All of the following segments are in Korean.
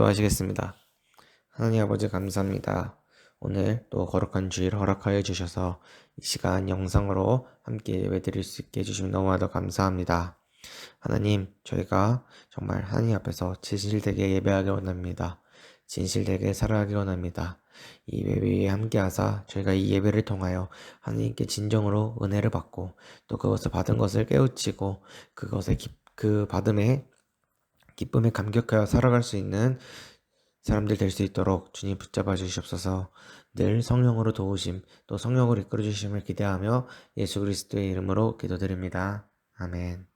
기도하시겠습니다. 하나님 아버지 감사합니다. 오늘 또 거룩한 주일 허락하여 주셔서 이 시간 영상으로 함께 예배드릴 수 있게 해주시면 너무나도 감사합니다. 하나님, 저희가 정말 하나님 앞에서 진실되게 예배하기 원합니다. 진실되게 살아가기 원합니다. 이 예배 위에 함께하사 저희가 이 예배를 통하여 하나님께 진정으로 은혜를 받고 또 그것을 받은 것을 깨우치고 그것의 기, 그 받음에 기쁨에 감격하여 살아갈 수 있는 사람들 될 수 있도록 주님 붙잡아 주시옵소서 늘 성령으로 도우심 또 성령으로 이끌어 주심을 기대하며 예수 그리스도의 이름으로 기도드립니다. 아멘.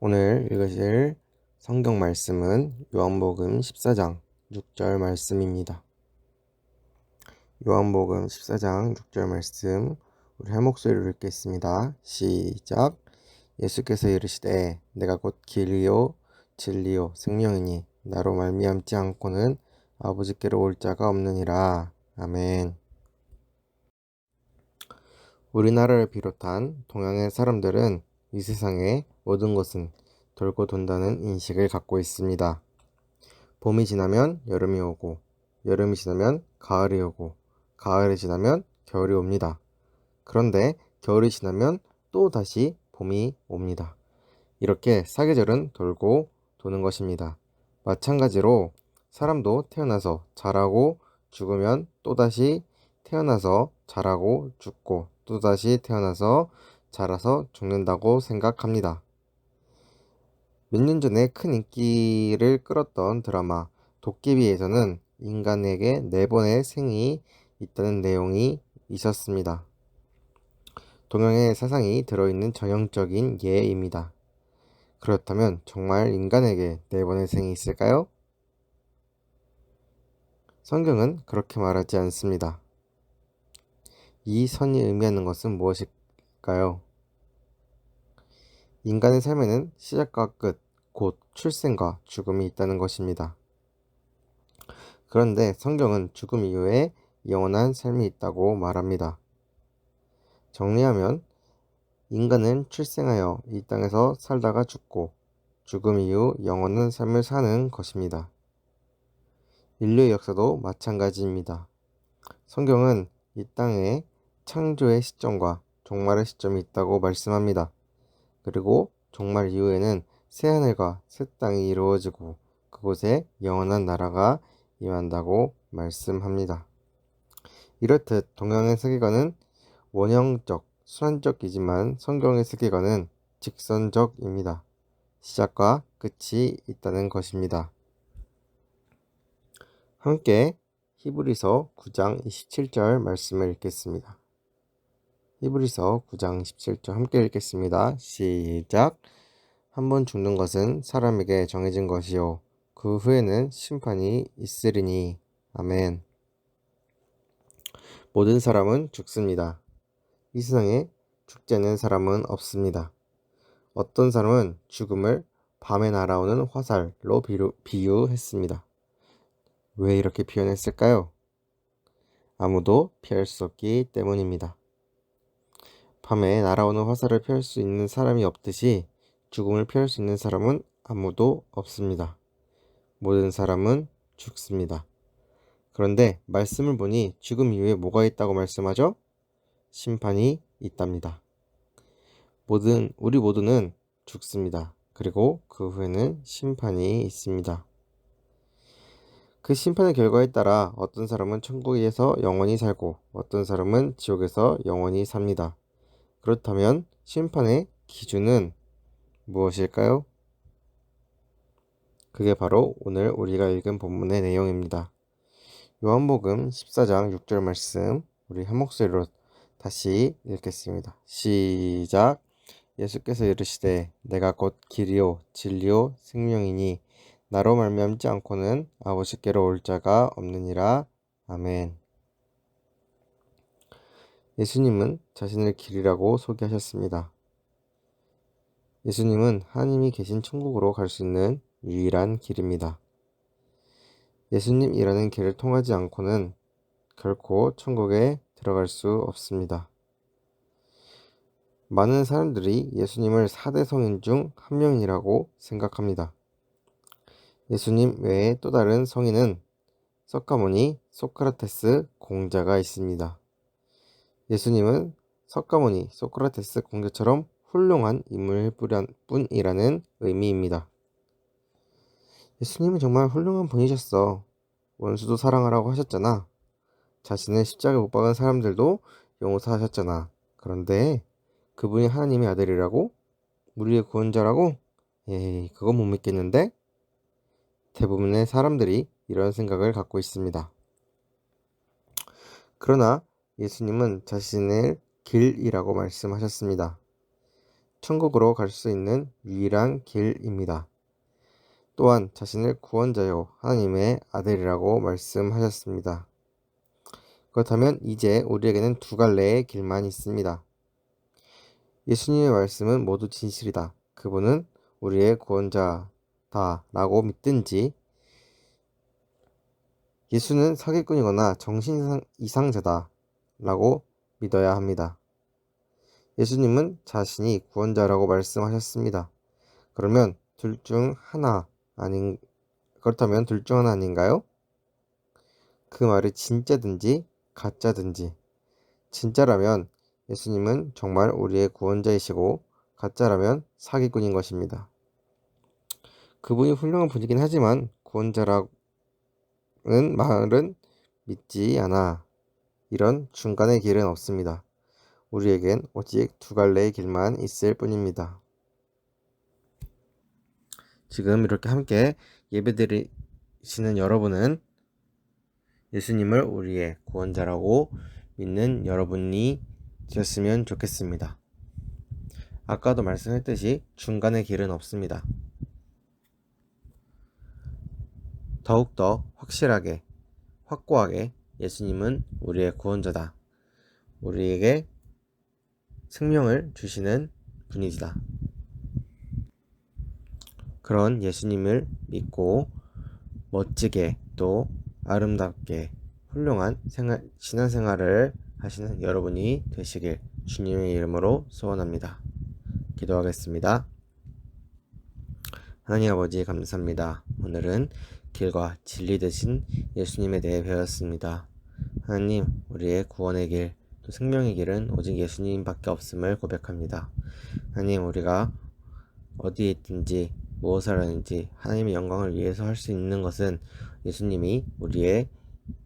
오늘 읽으실 성경 말씀은 요한복음 14장 6절 말씀입니다. 요한복음 14장 6절 말씀 우리 한 목소리로 읽겠습니다. 시작. 예수께서 이르시되 내가 곧 길이요 진리요 생명이니 나로 말미암지 않고는 아버지께로 올 자가 없느니라. 아멘. 우리나라를 비롯한 동양의 사람들은 이 세상의 모든 것은 돌고 돈다는 인식을 갖고 있습니다. 봄이 지나면 여름이 오고 여름이 지나면 가을이 오고 가을이 지나면 겨울이 옵니다. 그런데 겨울이 지나면 또 다시 봄이 옵니다. 이렇게 사계절은 돌고 도는 것입니다. 마찬가지로 사람도 태어나서 자라고 죽으면 또다시 태어나서 자라고 죽고 또다시 태어나서 자라서 죽는다고 생각합니다. 몇 년 전에 큰 인기를 끌었던 드라마 도깨비에서는 인간에게 네 번의 생이 있다는 내용이 있었습니다. 동양의 사상이 들어있는 전형적인 예입니다. 그렇다면 정말 인간에게 네 번의 생이 있을까요? 성경은 그렇게 말하지 않습니다. 이 선이 의미하는 것은 무엇일까요? 인간의 삶에는 시작과 끝, 곧 출생과 죽음이 있다는 것입니다. 그런데 성경은 죽음 이후에 영원한 삶이 있다고 말합니다. 정리하면 인간은 출생하여 이 땅에서 살다가 죽고 죽음 이후 영원한 삶을 사는 것입니다. 인류의 역사도 마찬가지입니다. 성경은 이 땅에 창조의 시점과 종말의 시점이 있다고 말씀합니다. 그리고 종말 이후에는 새 하늘과 새 땅이 이루어지고 그곳에 영원한 나라가 임한다고 말씀합니다. 이렇듯 동양의 세계관은 원형적, 순환적이지만 성경의 세계관은 직선적입니다. 시작과 끝이 있다는 것입니다. 함께 히브리서 9장 27절 말씀을 읽겠습니다. 히브리서 9장 17절 함께 읽겠습니다. 시작. 한 번 죽는 것은 사람에게 정해진 것이요 그 후에는 심판이 있으리니 아멘. 모든 사람은 죽습니다. 이 세상에 죽지 않는 사람은 없습니다. 어떤 사람은 죽음을 밤에 날아오는 화살로 비유, 비유 했습니다. 왜 이렇게 표현했을까요? 아무도 피할 수 없기 때문입니다. 밤에 날아오는 화살을 피할 수 있는 사람이 없듯이 죽음을 피할 수 있는 사람은 아무도 없습니다. 모든 사람은 죽습니다. 그런데 말씀을 보니 죽음 이후에 뭐가 있다고 말씀하죠? 심판이 있답니다. 모든 우리 모두는 죽습니다. 그리고 그 후에는 심판이 있습니다. 그 심판의 결과에 따라 어떤 사람은 천국에서 영원히 살고 어떤 사람은 지옥에서 영원히 삽니다. 그렇다면 심판의 기준은 무엇일까요? 그게 바로 오늘 우리가 읽은 본문의 내용입니다. 요한복음 14장 6절 말씀 우리 한 목소리로 다시 읽겠습니다. 시작. 예수께서 이르시되 내가 곧 길이요 진리요 생명이니 나로 말미암지 않고는 아버지께로 올 자가 없느니라. 아멘. 예수님은 자신을 길이라고 소개하셨습니다. 예수님은 하나님이 계신 천국으로 갈 수 있는 유일한 길입니다. 예수님이라는 길을 통하지 않고는 결코 천국에 들어갈 수 없습니다. 많은 사람들이 예수님을 4대 성인 중 한 명이라고 생각합니다. 예수님 외에 또 다른 성인은 석가모니, 소크라테스 공자가 있습니다. 예수님은 석가모니, 소크라테스 공자처럼 훌륭한 인물일 뿐이라는 의미입니다. 예수님은 정말 훌륭한 분이셨어. 원수도 사랑하라고 하셨잖아. 자신을 십자가에 못 박은 사람들도 용서 하셨잖아. 그런데 그분이 하나님의 아들이라고? 우리의 구원자라고? 에이, 그건 못 믿겠는데? 대부분의 사람들이 이런 생각을 갖고 있습니다. 그러나 예수님은 자신을 길이라고 말씀하셨습니다. 천국으로 갈 수 있는 유일한 길입니다. 또한 자신을 구원자요 하나님의 아들이라고 말씀하셨습니다. 그렇다면 이제 우리에게는 두 갈래의 길만 있습니다. 예수님의 말씀은 모두 진실이다. 그분은 우리의 구원자다. 라고 믿든지, 예수는 사기꾼이거나 정신 이상자다. 라고 믿어야 합니다. 예수님은 자신이 구원자라고 말씀하셨습니다. 그러면 둘 중 하나 아닌 그렇다면 둘 중 하나 아닌가요? 그 말이 진짜든지 가짜든지 진짜라면 예수님은 정말 우리의 구원자이시고 가짜라면 사기꾼인 것입니다. 그분이 훌륭한 분이긴 하지만 구원자라는 말은 믿지 않아. 이런 중간의 길은 없습니다. 우리에겐 오직 두 갈래의 길만 있을 뿐입니다. 지금 이렇게 함께 예배드리시는 여러분은 예수님을 우리의 구원자라고 믿는 여러분이 되었으면 좋겠습니다. 아까도 말씀했듯이 중간의 길은 없습니다. 더욱더 확실하게, 확고하게 예수님은 우리의 구원자다. 우리에게 생명을 주시는 분이다. 그런 예수님을 믿고 멋지게 또 아름답게 훌륭한 생활, 신앙생활을 하시는 여러분이 되시길 주님의 이름으로 소원합니다. 기도하겠습니다. 하나님 아버지 감사합니다. 오늘은 길과 진리 되신 예수님에 대해 배웠습니다. 하나님, 우리의 구원의 길, 또 생명의 길은 오직 예수님밖에 없음을 고백합니다. 하나님, 우리가 어디에 있든지 무엇을 하는지 하나님의 영광을 위해서 할 수 있는 것은 예수님이 우리의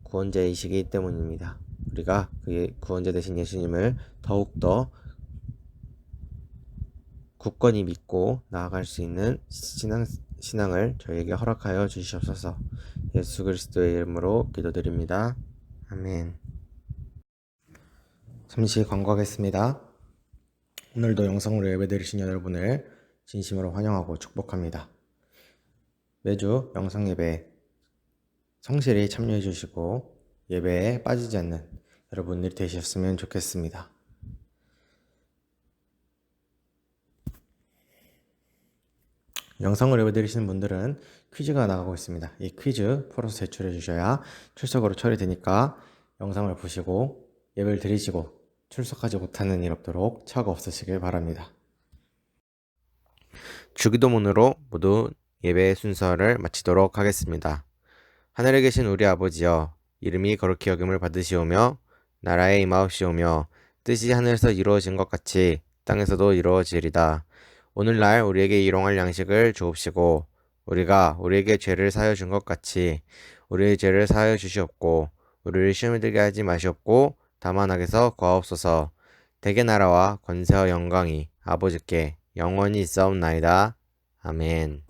구원자이시기 때문입니다. 우리가 그의 구원자 되신 예수님을 더욱더 굳건히 믿고 나아갈 수 있는 신앙, 신앙을 저희에게 허락하여 주시옵소서. 예수 그리스도의 이름으로 기도드립니다. 아멘. 잠시 광고하겠습니다. 오늘도 영상으로 예배 드리신 여러분을 진심으로 환영하고 축복합니다. 매주 영상 예배 성실히 참여해 주시고 예배에 빠지지 않는 여러분들이 되셨으면 좋겠습니다. 영상을 예배 드리시는 분들은 퀴즈가 나가고 있습니다. 이 퀴즈 풀어서 제출해 주셔야 출석으로 처리되니까 영상을 보시고 예배를 드리시고 출석하지 못하는 일 없도록 차가 없으시길 바랍니다. 주기도문으로 모두 예배 순서를 마치도록 하겠습니다. 하늘에 계신 우리 아버지여 이름이 거룩히 여김을 받으시오며 나라의 임하옵시오며 뜻이 하늘에서 이루어진 것 같이 땅에서도 이루어지리다. 오늘날 우리에게 일용할 양식을 주옵시고 우리가 우리에게 죄를 사하여 준 것 같이 우리의 죄를 사하여 주시옵고 우리를 시험에 들게 하지 마시옵고 다만 악에서 구하옵소서 대개 나라와 권세와 영광이 아버지께 영원히 있사옵나이다. 아멘.